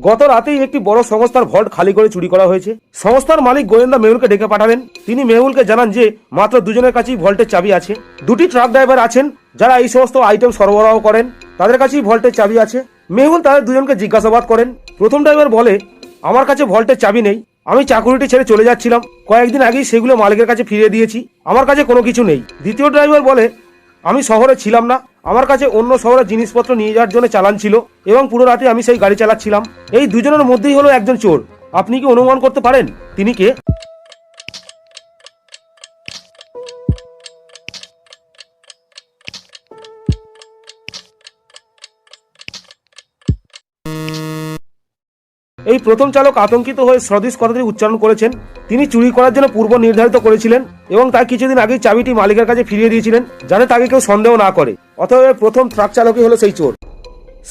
গত রাতেই একটি বড় সংস্থার ভল্ট খালি করে চুরি করা হয়েছে। সংস্থার মালিক গোয়েন্দা মেহুলকে ডেকে পাঠালেন। তিনি মেহুলকে জানান যে, মাত্র দুজনের কাছেই ভল্টের চাবি আছে। দুটি ট্রাক ড্রাইভার আছেন, যারা এই সমস্ত আইটেম সরবরাহ করেন। তাদের কাছেই ভল্টের চাবি আছে। মেহুল তাদের দুজনকে জিজ্ঞাসাবাদ করেন। প্রথম ড্রাইভার বলে, আমার কাছে ভল্টের চাবি নেই। আমি চাকুরিটি ছেড়ে চলে যাচ্ছিলাম। কয়েকদিন আগেই সেগুলো মালিকের কাছে ফিরিয়ে দিয়েছি। আমার কাছে কোনো কিছু নেই। দ্বিতীয় ড্রাইভার বলে, আমি শহরে ছিলাম না। আমার কাছে অন্য শহরের জিনিসপত্র নিয়ে যাওয়ার জন্য চালান ছিল এবং পুরো রাতে আমি সেই গাড়ি চালাচ্ছিলাম। এই দুজনের মধ্যেই হলো একজন চোর। আপনি কি অনুমান করতে পারেন? তিনি কে? এই প্রথম চালক আতঙ্কিত হয়ে স্বদেশ কথাটি উচ্চারণ করেছেন। তিনি চুরি করার জন্য পূর্ব নির্ধারিত করেছিলেন এবং তার কিছুদিন আগেই চাবিটি মালিকের কাছে ফিরিয়ে দিয়েছিলেন যাতে তাকে কেউ সন্দেহ না করে। এই প্রথম ট্রাক চালকই হলো সেই চোর।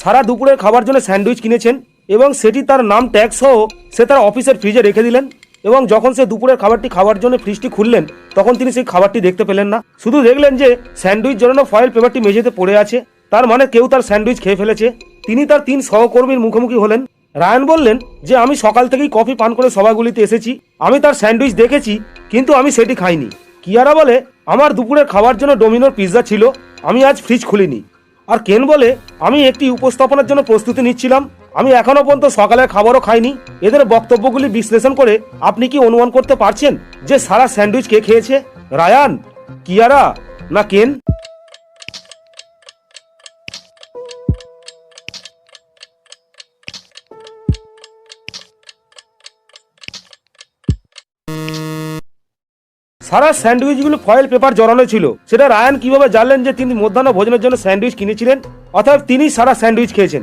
সারা দুপুরের খাবার জন্য স্যান্ডউইচ কিনেছেন এবং সেটি তার নাম ট্যাগ সহ সে তার অফিসের ফ্রিজে রেখে দিলেন এবং যখন সে দুপুরের খাবারটি খাওয়ার জন্য ফ্রিজটি খুললেন, তখন তিনি সেই খাবারটি দেখতে পেলেন না। শুধু দেখলেন যে স্যান্ডউইচ জড়ানো ফয়েল পেপারটি মেঝেতে পড়ে আছে, তার মানে কেউ তার স্যান্ডউইচ খেয়ে ফেলেছে। তিনি তার তিন সহকর্মীর মুখোমুখি হলেন। রায়ান বললেন যে আমি সকাল থেকেই কফি পান করে সভাগুলিতে এসেছি। আমি তার স্যান্ডউইচ দেখেছি, কিন্তু আমি সেটি খাইনি। কিয়ারা বলে, আমার দুপুরের খাওয়ার জন্য ডোমিনোর পিৎজা ছিল, আমি আজ ফ্রিজ খুলিনি। আর কেন বলে, আমি একটি উপস্থাপনার জন্য প্রস্তুতি নিচ্ছিলাম, আমি এখনও পর্যন্ত সকালের খাবারও খাইনি। এদের বক্তব্যগুলি বিশ্লেষণ করে আপনি কি অনুমান করতে পারছেন যে সারা স্যান্ডউইচ কে খেয়েছে? রায়ান, কিয়ারা, না কেন? সারা স্যান্ডউইচগুলো ফয়েল পেপার জড়ানো ছিল। সেটা রায়ান কীভাবে জানলেন যে তিনি মধ্যাহ্ন ভোজনের জন্য স্যান্ডউইচ কিনেছিলেন? অর্থাৎ তিনি সারা স্যান্ডউইচ খেয়েছেন।